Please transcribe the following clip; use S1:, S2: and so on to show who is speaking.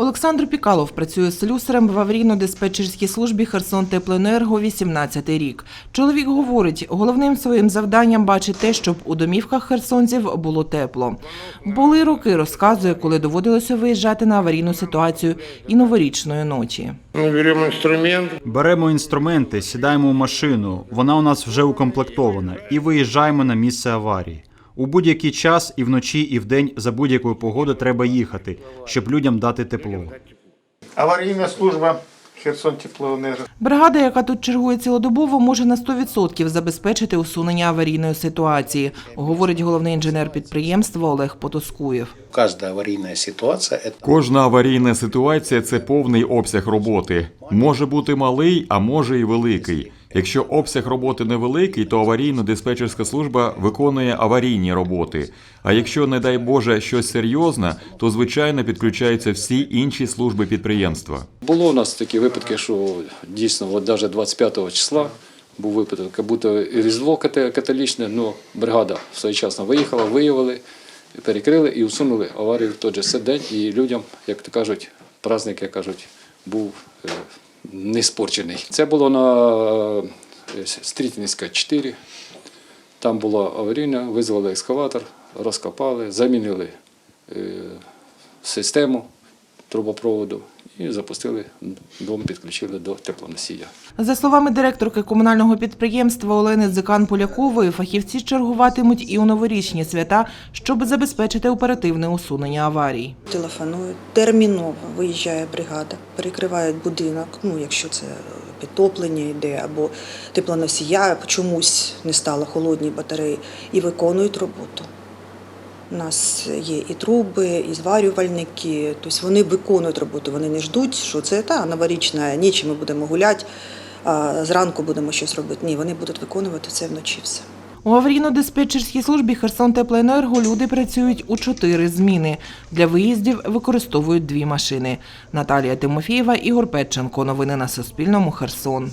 S1: Олександр Пікалов працює слюсарем в аварійно-диспетчерській службі Херсон Теплоенерго 18 рік. Чоловік говорить, головним своїм завданням бачить те, щоб у домівках херсонців було тепло. Були роки, розказує, коли доводилося виїжджати на аварійну ситуацію і новорічної ночі.
S2: Мы берем инструмент,
S3: Беремо інструменти, сідаємо в машину, вона у нас вже укомплектована, і виїжджаємо на місце аварії. У будь-який час і вночі, і вдень за будь-якої погоди треба їхати, щоб людям дати тепло.
S2: аварийная служба Херсон Теплоэнерго.
S1: Бригада, яка тут чергує цілодобово, може на 100% забезпечити усунення аварійної ситуації, говорить головний інженер підприємства Олег Потоскуєв.
S4: Каждая аварийная ситуация – это
S5: Кожна аварійна ситуація це повний обсяг роботи. Може бути малий, а може і великий. Якщо обсяг роботи невеликий, то аварійно-диспетчерська служба виконує аварійні роботи. А якщо, не дай Боже, щось серйозне, то звичайно підключаються всі інші служби підприємства.
S6: Було у нас такі випадки, що дійсно, от навіть 25 числа був випадок, як будто різдво католічне, але бригада своєчасно виїхала, виявили, перекрили і усунули аварію в той же день. І людям, як то кажуть, праздник, як кажуть, був е, не спорчений. Це було на Стрітницька 4. Там була аварійна, визвали екскаватор, розкопали, замінили е, систему трубопроводу і запустили дом, підключили до теплоносія.
S1: За словами директорки комунального підприємства Олени Дзикан Полякової, фахівці чергуватимуть і у новорічні свята, щоб забезпечити оперативне усунення аварій.
S7: Телефонують терміново, виїжджає бригада, перекривають будинок, ну якщо це підтоплення йде або теплоносія чомусь не стало холодні батареї, і виконують роботу. У нас є і труби, і зварювальники, тобто вони виконують роботу, вони не ждуть, що це та новорічна ніч, ми будемо гуляти, а зранку будемо щось робити. Ні, вони будуть виконувати це вночі все.
S1: У аварійно-диспетчерській службі Херсон Теплоенерго люди працюють у чотири зміни. Для виїздів використовують дві машини. Наталія Тимофієва, Ігор Петченко. Новини на Суспільному. Херсон.